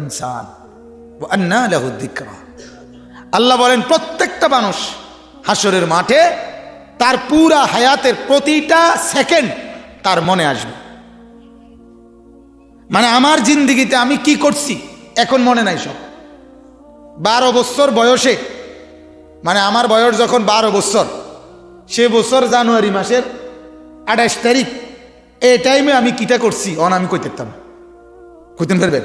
ইনসান আল্লাহ বলেন, প্রত্যেকটা মানুষ হাসরের মাঠে তার পুরা হায়াতের প্রতিটা সেকেন্ড তার মনে আসবে। মানে আমার জিন্দিগিতে আমি কি করছি? এখন মনে নাই সব। বারো বছর বয়সে মানে আমার বয়স যখন বারো বছর, সে বছর জানুয়ারি মাসের আঠাশ তারিখ এই টাইমে আমি কিটা করছি? অন আমি কই থাকতাম কইতেন ফেরবেন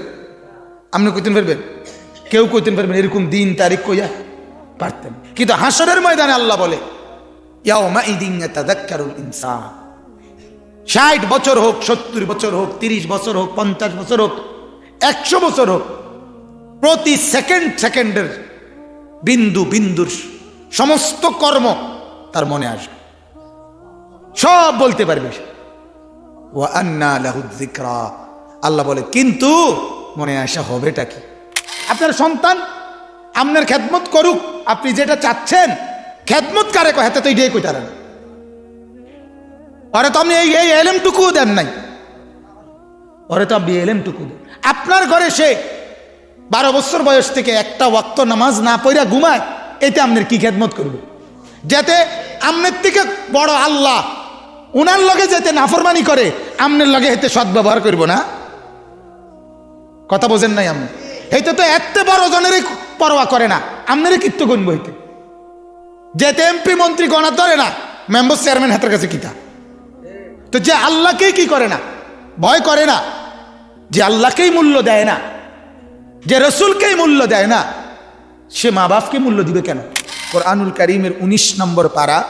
আপনি কইতেন ফেরবেন কেউ কইতেন পারবেন এরকম দিন, তারিখ কইয়া পারতেন। কিন্তু হাসরের ময়দানে আল্লাহ বলে ষাট বছর হোক, সত্তর বছর হোক, তিরিশ বছর হোক, পঞ্চাশ বছর হোক, একশো বছর হোক, প্রতি সেকেন্ড সেকেন্ডের বিন্দু বিন্দুর সমস্ত কর্ম তার মনে আসবে। সব বলতে পারবে ও আন্না লাহু যিকরা। আল্লাহ বলে, কিন্তু মনে আসা হবেটা কি? আপনার সন্তান আপনার খেদমত করুক, আপনি যেটা চাচ্ছেন, খেদমত কারে কয়? হাতে তো এটাই কইতারেন ওরে তো আপনি এই এই এলেমটুকু দেন নাই। ওরে তো আপনি এলেমটুকু দেন। আপনার ঘরে সে বারো বছর বয়স থেকে একটা ওয়াক্ত নামাজ না পড়া ঘুমায়, এতে আপনার কি খেদমত করবে? যাতে আমনের থেকে বড় আল্লাহ, উনার লগে যেতে নাফরমানি করে আমনের লগে হেতে সদ্ব্যবহার করব না। কথা বোঝেন নাই আপনি এইটা তো এত বড় জনেরই পরোয়া করে না। আমনেরই কীর্ত গুনব হইতে। যেতে এমপি মন্ত্রী গণা ধরে না মেম্বার চেয়ারম্যান হাতের কাছে কিতা? তো যে আল্লাহকেই কি করে না? ভয় করে না। যে আল্লাহকেই মূল্য দেয় না। যে রসুলকেই মূল্য দেয় না। সে মা বাপকে মূল্য দিবে কেন? ওর কোরআনুল করিমের ১৯ নম্বর পারা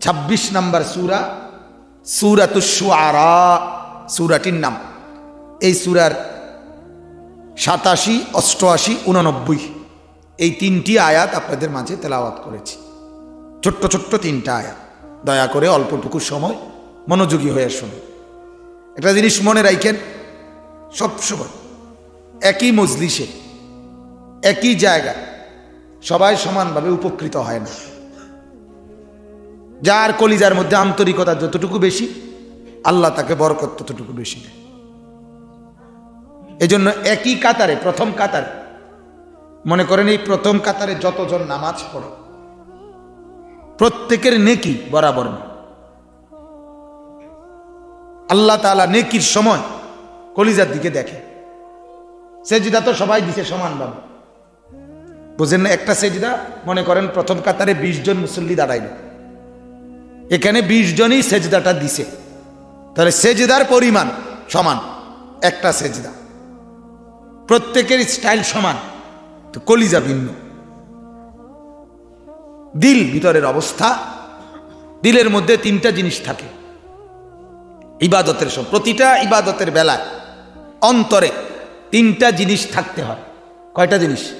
২৬ নম্বর সুরা সুরাতুসুয়ারা সুরাটির নাম। এই সুরার সাতাশি, অষ্টআশি, উননব্বই, এই তিনটি আয়াত আপনাদের মাঝে তেলাওয়াত করেছি। ছোট্ট ছোট্ট তিনটা আয়াত। দয়া করে অল্পটুকু সময় মনোযোগী হয়ে শুনুন। একটা জিনিস মনে রাখেন, সবসময় একই মজলিসে, একই জায়গা সবাই সমানভাবে উপকৃত হয় না। যার কলিজার মধ্যে আন্তরিকতা যতটুকু বেশি, আল্লাহ তাকে বরকত ততটুকু বেশি দেয়। এই জন্য একই কাতারে, প্রথম কাতারে, মনে করেন এই প্রথম কাতারে যতজন নামাজ পড়ে, প্রত্যেকের নেকি বরাবর আল্লাহ তালা নেকির সময় কলিজার দিকে দেখে। সেজিদা তো সবাই দিছে সমানভাবে। বুঝেন না, একটা সেজিদা, মনে করেন প্রথম কাতারে বিশ জন মুসল্লি দাঁড়াইল। এখানে বিশ জনই সেজদাটা দিছে। তাহলে সেজদার পরিমাণ সমান, একটা সেজদা। প্রত্যেকের স্টাইল সমান, তো কলিজা ভিন্ন। দিল ভিতরের অবস্থা, দিলের মধ্যে তিনটা জিনিস থাকে। ইবাদতের সব, প্রতিটা ইবাদতের বেলায়, অন্তরে তিনটা জিনিস থাকতে হয়। কয়টা জিনিস?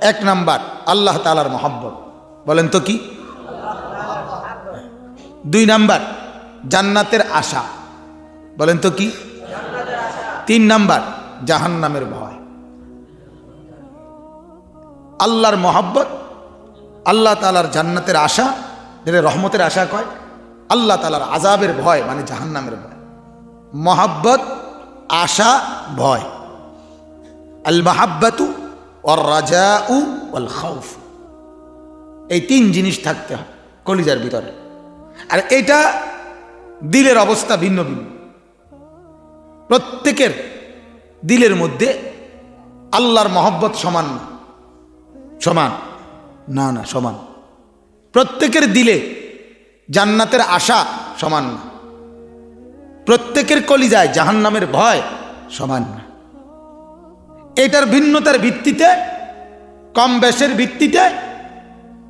এক নাম্বার, আল্লাহ তালার মহাব্বত। বলেন তো কি? দুই নাম্বার, জান্নাতের আশা। বলেন তো কি? তিন নাম্বার জাহান্নামের ভয়। আল্লাহর মহাব্বত, আল্লাহ তালার জান্নাতের আশা, যেটা রহমতের আশা কয়, আল্লাহ তালার আজাবের ভয় মানে জাহান্নামের ভয়। মহাব্বত, আশা, ভয়। আল মাহাব্বাতু অর রাজা উ অল খাউফ এই তিন জিনিস থাকতে হয় কলিজার ভিতরে। আর এটা দিলের অবস্থা ভিন্ন ভিন্ন। প্রত্যেকের দিলের মধ্যে আল্লাহর মহব্বত সমান। না সমান। না না, সমান। প্রত্যেকের দিলে জান্নাতের আশা সমান। না প্রত্যেকের কলিজায় জাহান্নামের ভয় সমান। না এটার ভিন্নতার ভিত্তিতে, কম বেশের ভিত্তিতে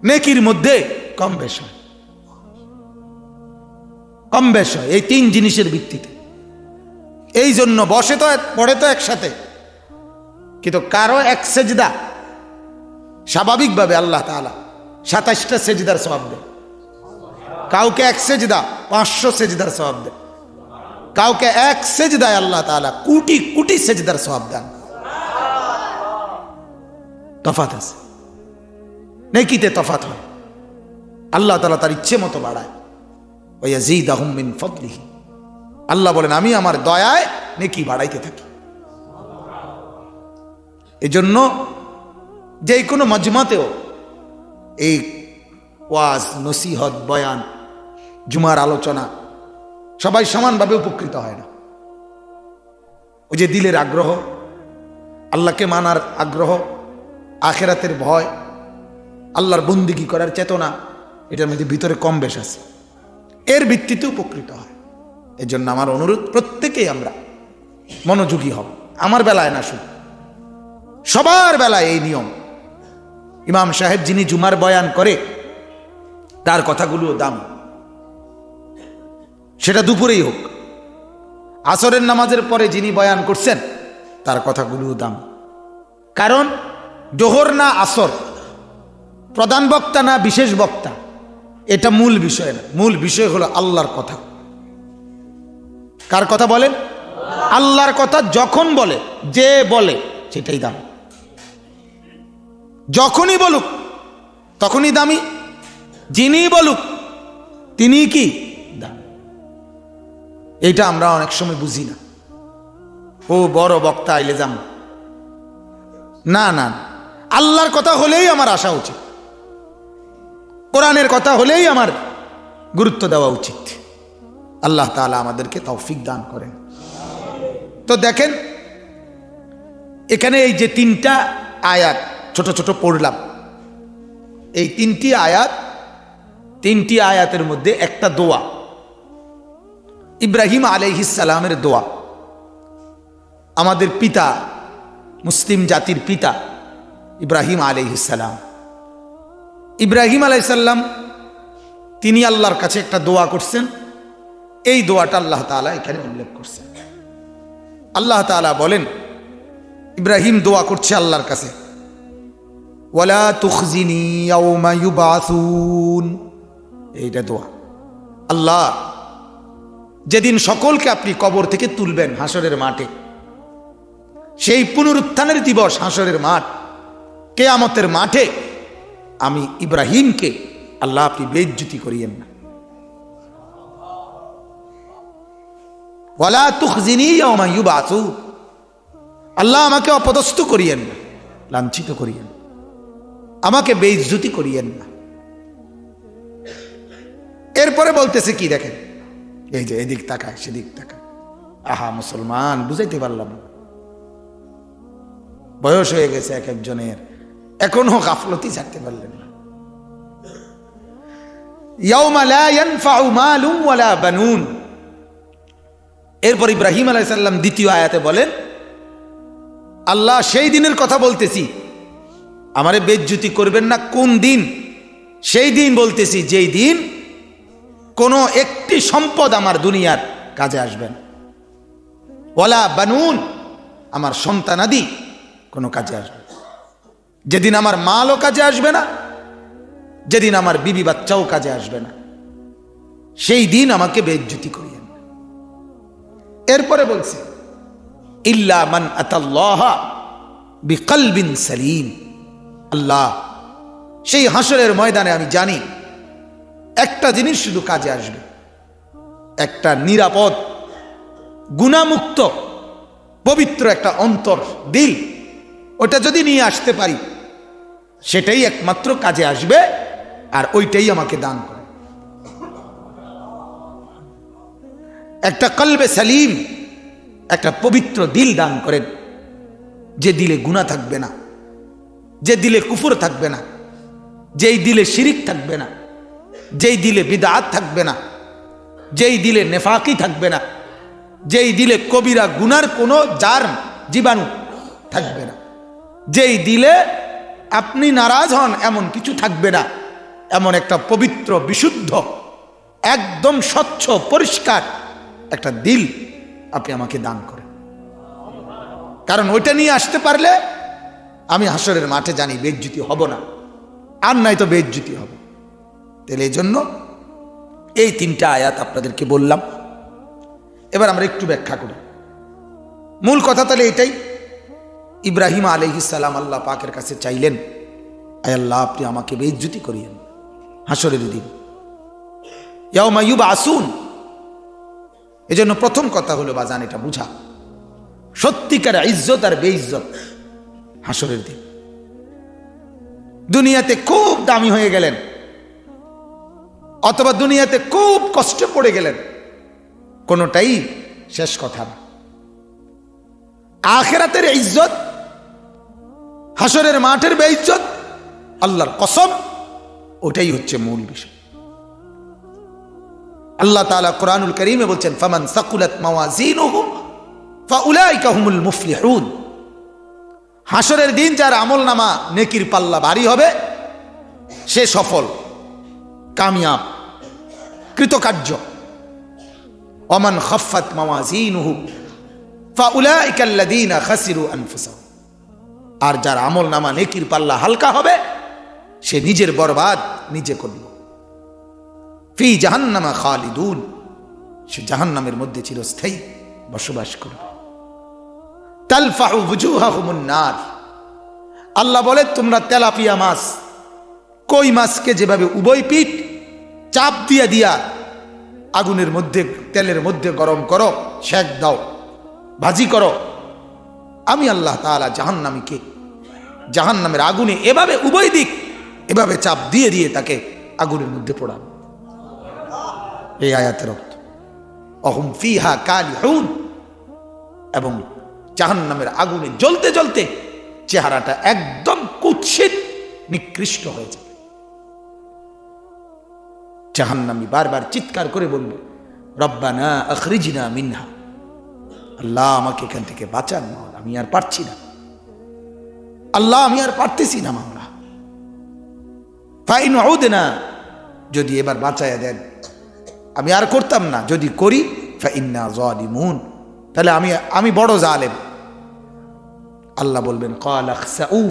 নেকির মধ্যে কম বেশ হয়। কম বেশ হয়, এই তিন জিনিসের ভিত্তিতে। এই জন্য বসে তো পড়ে তো একসাথে। কিন্তু কারও এক সেজদা স্বাভাবিকভাবে আল্লাহ তাআলা সাতাশটা সেজদার স্বভাব দেয়। কাউকে এক সেজদা, পাঁচশো সেজদার স্বভাব দেয়। কাউকে এক সেজদায় আল্লাহ তাআলা কোটি কোটি সেজদার স্বভাব দেন। তফাত আছে। নেকিতে তফাত হয়। আল্লাহ তালা তার ইচ্ছে মতো বাড়ায়। ওয়াজিদ আহমিন ফদলিহি। আল্লাহ বলেন, আমি আমার দয়ায় নেকি বাড়াইতে থাকি। এজন্য যে কোনো মজমাতেও এই ওয়াজ, নসিহত, বয়ান, জুমার আলোচনা সবাই সমানভাবে উপকৃত হয় না। ওই যে দিলের আগ্রহ, আল্লাহকে মানার আগ্রহ, আখেরাতের ভয়, আল্লাহর বন্দিগি করার চেতনা, এটার মধ্যে ভিতরে কম বেশ আছে। এর ভিত্তিতে উপকৃত হয়। এর জন্য আমার অনুরোধ, প্রত্যেকেই আমরা মনোযোগী হব আমার বেলায় না শুধু, সবার বেলায় এই নিয়ম। ইমাম সাহেব যিনি জুমার বয়ান করে, তার কথাগুলো দাম। সেটা দুপুরেই হোক। আসরের নামাজের পরে যিনি বয়ান করছেন, তার কথাগুলো দাম। কারণ জোহর না আসর, প্রধান বক্তা না বিশেষ বক্তা, এটা মূল বিষয় না। মূল বিষয় হলো আল্লাহর কথা। কার কথা বলেন? আল্লাহর কথা যখন বলে, যে বলে, সেটাই দাম। যখনই বলুক, তখনই দামি। যিনি বলুক তিনি কি? দাম। এটা আমরা অনেক সময় বুঝি না। ও বড় বক্তা, আইলে যাম। না না। আল্লাহর কথা হলেই আমার আসা উচিত। কোরআনের কথা হলেই আমার গুরুত্ব দেওয়া উচিত। আল্লাহ তাআলা আমাদেরকে তৌফিক দান করেন। তো দেখেন, এখানে এই যে তিনটা আয়াত, ছোট ছোট পড়লাম। এই তিনটি আয়াত, তিনটি আয়াতের মধ্যে একটা দোয়া। ইব্রাহিম আলাইহিসালামের দোয়া। আমাদের পিতা, মুসলিম জাতির পিতা ইব্রাহিম আলাইহিসাল্লাম ইব্রাহিম আলাইসাল্লাম তিনি আল্লাহর কাছে একটা দোয়া করছেন এই দোয়াটা আল্লাহ তাআলা এখানে উল্লেখ করছেন। আল্লাহ তাআলা বলেন, ইব্রাহিম দোয়া করছে আল্লাহর কাছে। ওয়ালা তুখজিনি এইটা দোয়া। আল্লাহ, যেদিন সকলকে আপনি কবর থেকে তুলবেন হাসরের মাঠে, সেই পুনরুত্থানের দিবস হাসরের মাঠ, কেয়ামতের মাঠে আমি ইব্রাহিমকে আল্লাহ আপনি বেজ্জুতি করিয়েন না। ওয়ালা তুখজিনি ইয়াউমা ইউবাসুন আল্লাহ আমাকে অপদস্থ করিয়েন না, লাঞ্ছিত করিয়েন আমাকে বেইজ্জতি করিয়েন না। এরপরে বলতেছে কি দেখেন? এই যে এদিক তাকায়, সেদিক তাকায়। আহা, মুসলমান, বুঝাইতে পারলাম বয়স হয়ে গেছে এক একজনের, এখনও গাফলতি ছাড়তে পারলেন না। ইয়াউমা লা ইয়ানফাউ মালুম ওয়ালা বানুন। এরপর ইব্রাহিম আলাইসাল্লাম দ্বিতীয় আয়াতে বলেন, আল্লাহ সেই দিনের কথা বলতেছি আমারে বেজ্জুতি করবেন না কোন দিন সেই দিন বলতেছি যেই দিন কোনো একটি সম্পদ আমার দুনিয়ার কাজে আসবেন ওলা বানুন, আমার সন্তানাদি কোনো কাজে আসবে। যেদিন আমার মালও কাজে আসবে না, যেদিন আমার বিবি বাচ্চাও কাজে আসবে না সেই দিন আমাকে বেজ্জুতি করিয়েন না। এরপরে বলছে, ইল্লা মান আতাল্লাহ বিকলবিন সালিম। আল্লাহ, সেই হাসরের ময়দানে আমি জানি একটা জিনিস শুধু কাজে আসবে। একটা নিরাপদ, গুণামুক্ত, পবিত্র একটা অন্তর, দিল, ওটা যদি নিয়ে আসতে পারি, সেটাই একমাত্র কাজে আসবে আর ওইটাই আমাকে দান করে একটা কলবে সালিম, একটা পবিত্র দিল দান করেন। যে দিলে গুণা থাকবে না, যে দিলে কুফুর থাকবে না, যেই দিলে শিরিক থাকবে না, যেই দিলে বিদাত থাকবে না, যেই দিলে নেফাকি থাকবে না, যেই দিলে কবিরা গুনার কোনো জার জীবাণু থাকবে না, যেই দিলে আপনি নারাজ হন এমন কিছু থাকবে না, এমন একটা পবিত্র, বিশুদ্ধ, একদম স্বচ্ছ, পরিষ্কার একটা দিল আপনি আমাকে দান করেন। কারণ ওইটা নিয়ে আসতে পারলে আমি হাসরের মাঠে জানি বেজ্জুতি হব না। আর নাই তো বেজ্জুতি হবে। তাহলে এই জন্য এই তিনটা আয়াত আপনাদেরকে বললাম। এবার আমরা একটু ব্যাখ্যা করি। মূল কথা তাহলে এটাই। ইব্রাহিম সালাম আল্লাহ পাকের কাছে চাইলেন, আয় আল্লাহ, আপনি আমাকে বেজ্জুতি করিয়েন হাসরের দিন। ইয়াউমায়ুব আসুন এজন্য প্রথম কথা হলো, বাজান, এটা বুঝা। সত্যিকার ইজ্জত আর বেইজ্জত হাসরের দিন। দুনিয়াতে খুব দামি হয়ে গেলেন, অথবা দুনিয়াতে খুব কষ্টে পড়ে গেলেন, কোনোটাই শেষ কথা না। আখেরাতের ইজ্জত, হাসরের মাঠের বেইজ্জত, আল্লাহর কসম, ওটাই হচ্ছে মূল বিষয়। আল্লাহ তালা কোরআনুল করিমে বলছেন, ফামান সাকুলাত মাওয়াজিনুহু মুফলিহুন। হাসরের দিন যার আমল নামা নেকির পাল্লা ভারী হবে, সে সফল, কামিয়াব, কৃতকার্য। অমান খফাত মাওয়াজিনুহু ফাউলাইকা আল্লাযীনা খাসিরু আনফুসাহুম। আর যার আমল নামা নেকির পাল্লা হালকা হবে, সে নিজের বরবাদ নিজে করল ফি জাহান্নামা খালিদুন। সে জাহান্নামের মধ্যে চিরস্থায়ী বসবাস করবে। তালফাহু বুজুহাহুমুন নার। আল্লাহ বলে, তোমরা তেলাপিয়া মাছ, কই মাছকে যেভাবে উভয় পিঠ চাপ দিয়া দিয়া আগুনের মধ্যে, তেলের মধ্যে গরম করো শেক দাও, ভাজি করো, আমি আল্লাহ তাআলা জাহান্নামীকে জাহান্নামের আগুনে এভাবে উভয় দিক, এভাবে চাপ দিয়ে দিয়ে তাকে আগুনের মধ্যে পড়ান এই আয়াতের অর্থ অহম ফিহা কালিহুন। এবং জাহান্নামের আগুনে জ্বলতে জ্বলতে চেহারাটা একদম কুৎসিত, নিকৃষ্ট হয়ে যাবে। জাহান্নামি বারবার চিৎকার করে বলবে, রব্বানা আখরিজিনা মিনহা। আল্লাহ আমাকে এখান থেকে বাঁচান আমি আর পারছি না। আল্লাহ, আমি আর পারতেছি না মাওলা। ফাইন না যদি এবার বাঁচাইয়া দেন আমি আর করতাম না। যদি করি, ফাইন্না জালিমুন। তাহলে আমি আমি বড় জালেম। আল্লাহ বলবেন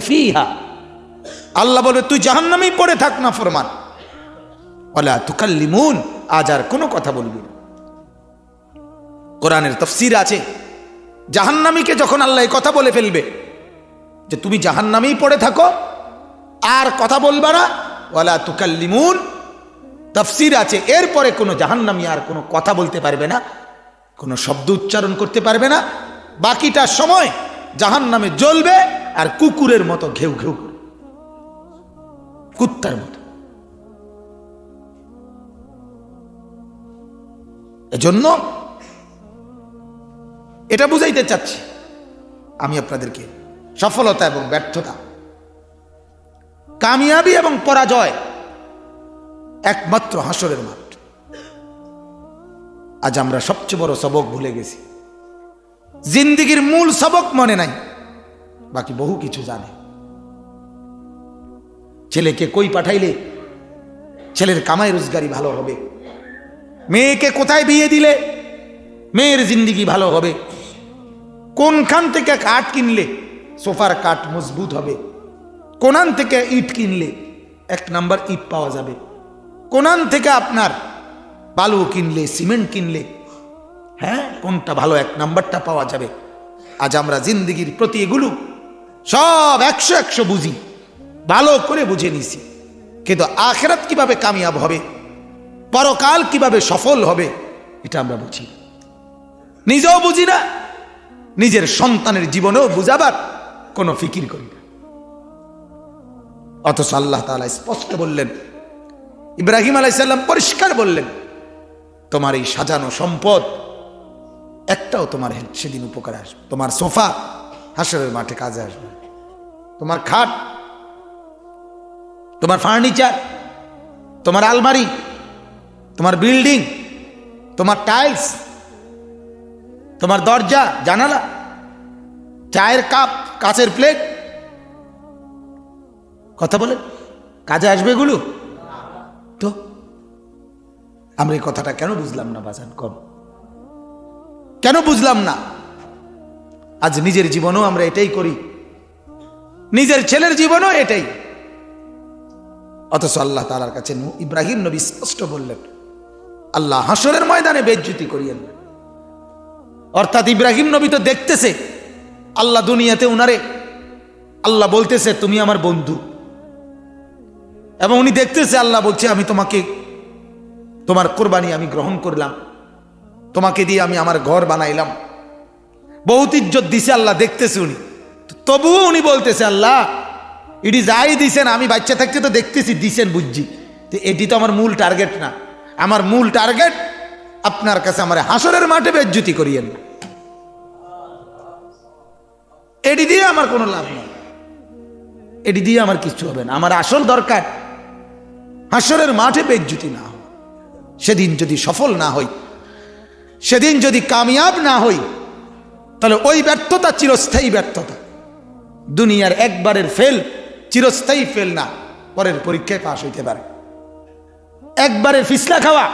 ফিহা। আল্লাহ বলবে তুই জাহান জাহান্নামেই পড়ে থাক না, ফরমান। ওলা তুকাল্লিমুন। আজ আর কোনো কথা বলবি না। কোরআনের তফসির আছে। জাহান্নামীকে যখন আল্লাহ কথা বলে ফেলবে, যে তুমি জাহান্নামেই পড়ে থাকো, আর কথা বলবা না, ওয়ালা তুকাল্লিমুন। তফসির আছে। এরপরে কোনো জাহান্নামী আর কোনো কথা বলতে পারবে না, কোনো শব্দ উচ্চারণ করতে পারবে না। বাকিটা সময় জাহান্নামে জ্বলবে আর কুকুরের মতো ঘেউ ঘেউ কুত্তার মতো। এজন্য এটা বুঝাইতে চাচ্ছি। আমি আপনাদেরকে সফলতা এবং ব্যর্থতা, কামিয়াবি এবং পরাজয় একমাত্র হাসরের মাঠ। আজ আমরা সবচেয়ে বড় সবক ভুলে গেছি। জিন্দিগির মূল সবক মনে নাই, বাকি বহু কিছু জানে। ছেলেকে কই পাঠাইলে ছেলের কামাই রোজগারি ভালো হবে? মেয়েকে কোথায় বিয়ে দিলে মেয়ের জিন্দিগি ভালো হবে? কোনখান থেকে কাঠ কিনলে সোফার কাঠ মজবুত হবে? কোনান থেকে ইট কিনলে? এক নাম্বার ইট পাওয়া যাবে। কোনান থেকে আপনার বালু কিনলে, সিমেন্ট কিনলে হ্যাঁ কোনটা ভালো এক নাম্বারটা পাওয়া যাবে। আজ আমরা জিন্দিগির প্রতি এগুলো সব একশো একশো বুঝি, ভালো করে বুঝে নিছি। কিন্তু আখেরাত কীভাবে কামিয়াব হবে, পরকাল কীভাবে সফল হবে, এটা আমরা বুঝি। নিজেও বুঝি না, নিজের সন্তানের জীবনেও বুঝাবার কোনো ফিকির করি না। অথচ আল্লাহ তাআলা স্পষ্ট বললেন ইব্রাহিম আলাইসাল্লাম পরিষ্কার বললেন, তোমার এই সাজানো সম্পদ, একটাও তোমার সেদিন উপকারে আসবে। তোমার সোফা হাসরের মাঠে কাজে আসবে। তোমার খাট, তোমার ফার্নিচার, তোমার আলমারি, তোমার বিল্ডিং, তোমার টাইলস, তোমার দরজা, জানালা, চায়ের কাপ, কাচের প্লেট। কথা বলেন, কাজে আসবে এগুলো? আমরা এই কথাটা কেন বুঝলাম না, বাজান, কম? কেন বুঝলাম না? আজ নিজের জীবনেও আমরা এটাই করি। নিজের ছেলের জীবনও এটাই। অথচ আল্লাহ তালার কাছে ইব্রাহিম নবী স্পষ্ট বললেন, আল্লাহ হাসরের ময়দানে বেজ্জুতি করিয়েন। অর্থাৎ ইব্রাহিম নবী তো দেখতেছে, আল্লাহ দুনিয়াতে উনারে, আল্লাহ বলতেছে, তুমি আমার বন্ধু। এবং উনি দেখতেছে, আল্লাহ বলছে, আমি তোমাকে তোমার কোরবানি আমি গ্রহণ করলাম। তোমাকে দিয়ে আমি আমার ঘর বানাইলাম। বহুত ইজ্জত দিছে আল্লাহ, দেখতেছে উনি। তবুও উনি বলতেছে, আল্লাহ এটি যাই দিছেন, আমি বাচ্চা থাকতে তো দেখতেছি, দিছেন বুঝছি। তো এটি তো আমার মূল টার্গেট না। আমার মূল টার্গেট, আপনার কাছে আমার হাসরের মাঠে বেজ্জুতি করিয়েন। এটি দিয়ে আমার কোনো লাভ নেই। এটি দিয়ে আমার কিচ্ছু হবে না। আমার আসল দরকার, হাসরের মাঠে বেজ্জুতি না। সেদিন যদি সফল না হই, সেদিন যদি কামিয়াব না হই, তাহলে ওই ব্যর্থতা চিরস্থায়ী ব্যর্থতা। দুনিয়ার একবারের ফেল চিরস্থায়ী ফেল না, পরের পরীক্ষায় পাশ হইতে পারে। একবারের ফিসলা খাওয়া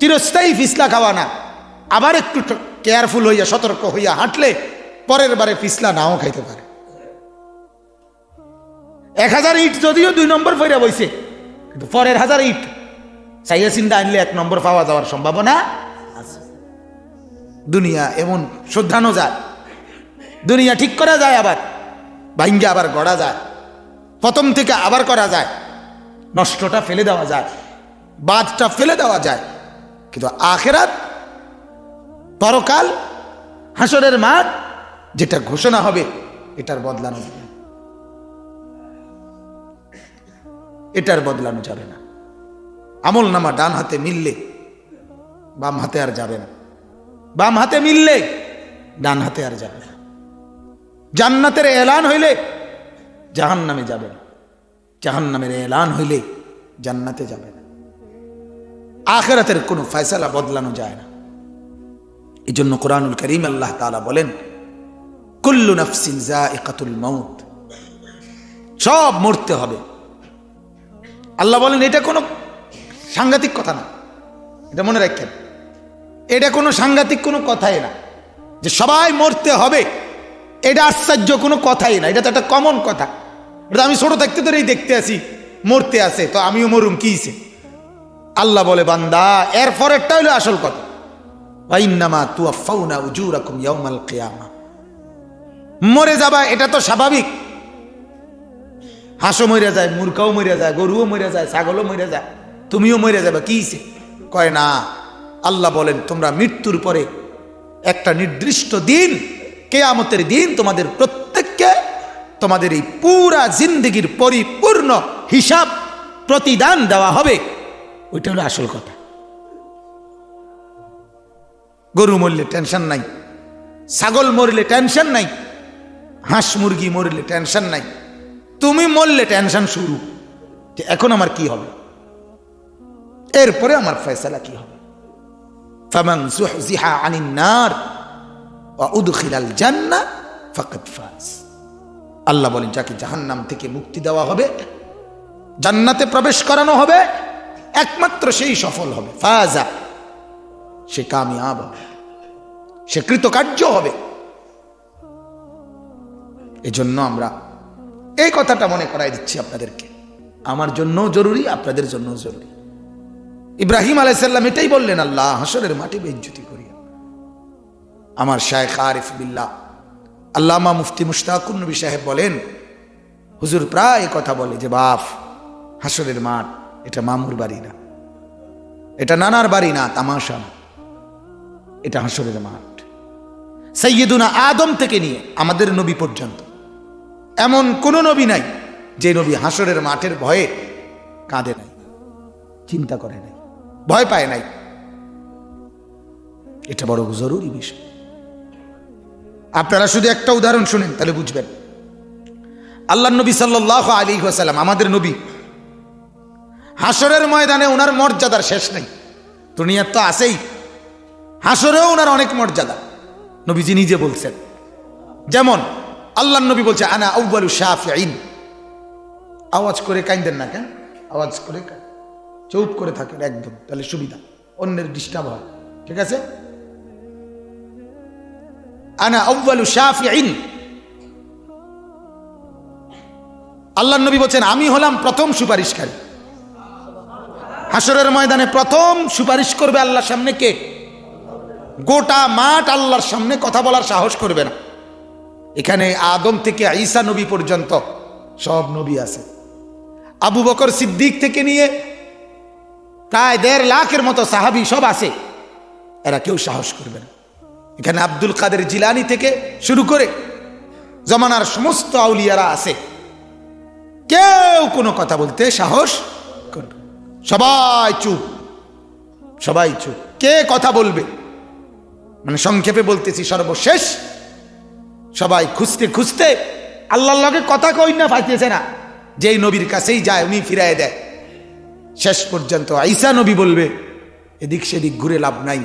চিরস্থায়ী ফিসলা খাওয়া না, আবার একটু কেয়ারফুল হইয়া, সতর্ক হইয়া হাঁটলে পরের বারে ফিসলা নাও খাইতে পারে। এক হাজার ইট যদিও দুই নম্বর ফেরা বইছে, কিন্তু পরের হাজার ইট চাইয়া চিন্তা আনলে এক নম্বর পাওয়া যাওয়ার সম্ভাবনা আছে। দুনিয়া এমন শ্রদ্ধানো যায়। দুনিয়া ঠিক করা যায় আবার ভাঙ্গে আবার গড়া যায়। প্রথম থেকে আবার করা যায়। নষ্টটা ফেলে দেওয়া যায়। বাদটা ফেলে দেওয়া যায়। কিন্তু আখেরাত, পরকাল, হাসরের মাঠ, যেটা ঘোষণা হবে, এটার বদলানো যাবে। এটার বদলানো যাবে না। আমল নামা ডান হাতে মিললে বাম হাতে আর যাবে না। বাম হাতে মিললে ডান হাতে আর যাবে না। জান্নাতের এলান হইলে জাহান নামে যাবে না। জাহান নামের এলান হইলে জান্নাতে যাবে না। আখেরাতের কোনো ফয়সালা বদলানো যায় না। এই জন্য কোরআনুল করিম আল্লাহ তাআলা বলেন, কুল্লু নফসিন মাউত। সব মরতে হবে। আল্লাহ বলেন, এটা কোনো সাংঘাতিক কথা না। এটা মনে রাখেন। এটা কোনো সাংঘাতিক কোনো কথাই না। যে সবাই মরতে হবে, এটা আশ্চর্য কোনো কথাই না। এটা তো একটা কমন কথা। এটা আমি ছোট থাকতে ধরেই দেখতে আসি, মরতে আছে, তো আমিও মরুম কিছে আল্লাহ বলে, বান্দা এর পরেরটা হলো আসল কথা। ওয়াইন্নামা তুয়াফাউনা উজুরাকুম ইয়াউমাল কিয়ামা। মরে যাবা, এটা তো স্বাভাবিক। হাঁসও মরে যায় মূর্খাও মরে যায়, গরুও মরে যায়, ছাগলও মরে যায়। তুমিও মরে যাবে, কি কয় না, আল্লাহ বলেন, তোমরা মৃত্যুর পরে একটা নির্দিষ্ট দিন, কেয়ামতের দিন তোমাদের প্রত্যেককে তোমাদের এই পুরা জিন্দগির পরিপূর্ণ হিসাব প্রতিদান দেওয়া হবে। ওইটা হলো আসল কথা। গরু মরলে টেনশন নাই, ছাগল মরলে টেনশন নাই, হাঁস মুরগি মরলে টেনশন নাই, তুমি মরলে টেনশন শুরু। এখন আমার কি হবে? এরপরে আমার ফয়সালা কি হবে? আল্লাহ বলেন, যাকে জাহান্নাম থেকে মুক্তি দেওয়া হবে, জান্নাতে প্রবেশ করানো হবে, একমাত্র সেই সফল হবে। ফাজা, সে কামিয়াব হবে, সে কৃতকার্য হবে। এজন্য আমরা এই কথাটা মনে করাই দিচ্ছি আপনাদেরকে। আমার জন্য জরুরি, আপনাদের জন্য জরুরি। ইব্রাহিম আলাইসাল্লাম এটাই বললেন, আল্লাহ, হাসরের মাটি বেজ্জুতি করিয়া আমার। শায়েখ আরিফ বিল্লাহ, আল্লামা মুফতি মুশতাকুর নবী সাহেব বলেন, হুজুর প্রায় কথা বলে যে, বাপ, হাসরের মাঠ, এটা মামুর বাড়ি না। এটা নানার বাড়ি না, তামাশা না। এটা হাসরের মাঠ। সৈয়দুনা আদম থেকে নিয়ে আমাদের নবী পর্যন্ত। এমন কোন নবী নাই যে নবী হাসরের মাঠের ভয়ে কাঁদে নাই, চিন্তা করে নাই। ভয় পায় নাই। এটা বড় জরুরি বিষয়। আপনারা শুধু একটা উদাহরণ শুনেন, তাহলে বুঝবেন। আল্লাহ নবী সাল্লাহ আলী সাল্লাম আমাদের নবী হাসরের ময়দানে ওনার মর্যাদার শেষ নেই। দুনিয়ার তো আছেই। হাসরেও ওনার অনেক মর্যাদা। নবীজি নিজে বলছেন, যেমন আল্লাহ নবী বলছে, আনা আউ্বালু শাফিন আওয়াজ করে কাইন্দেন না কেন? আওয়াজ করে চুপ করে থাকেন একদম, তাহলে সুবিধা, অন্যের ডিস্টার্ব হয়, ঠিক আছে? আনা আউ্বালু শাফিন আল্লাহ নবী বলছেন, আমি হলাম প্রথম সুপারিশকারী। হাসরের ময়দানে প্রথম সুপারিশ করবে আল্লাহর সামনে কে? গোটা মাঠ আল্লাহর সামনে কথা বলার সাহস করবে না। এখানে আদম থেকে ঈসা নবী পর্যন্ত সব নবী আছে। আবু বকর সিদ্দিক থেকে নিয়ে প্রায় দেড় লাখের মতো সাহাবি সব আছে। এরা কেউ সাহস করবে না। এখানে আব্দুল কাদের জিলানি থেকে শুরু করে জমানার সমস্ত আউলিয়ারা আছে। কেউ কোনো কথা বলতে সাহস করবে সবাই চুপ। সবাই চুপ। কে কথা বলবে? মানে সংক্ষেপে বলতেছি সর্বশেষ। সবাই খুঁজতে খুঁজতে আল্লাহর লগে কথা কই না পাইতেছে না। যেই নবীর কাছেই যায়, উনি ফিরাই দেয়। শেষ পর্যন্ত আইসা নবী বলবে, এদিক সেদিক ঘুরে লাভ নাই।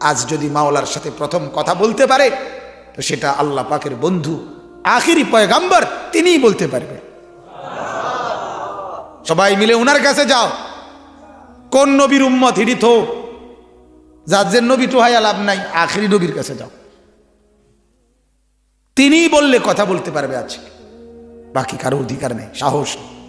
আজ যদি মাওলার সাথে প্রথম কথা বলতে পারে, তো সেটা আল্লাহ পাকের বন্ধু, আখিরি পয়গাম্বর তিনিই বলতে পারবে। সবাই মিলে উনার কাছে যাও। কোন নবীর উম্মত হিডিত যার নবী তো হায়া লাভ নাই, আখিরি নবীর কাছে যাও। তিনিই বললে কথা বলতে পারবে আজকে বাকি কারও অধিকার নেই, সাহস নেই।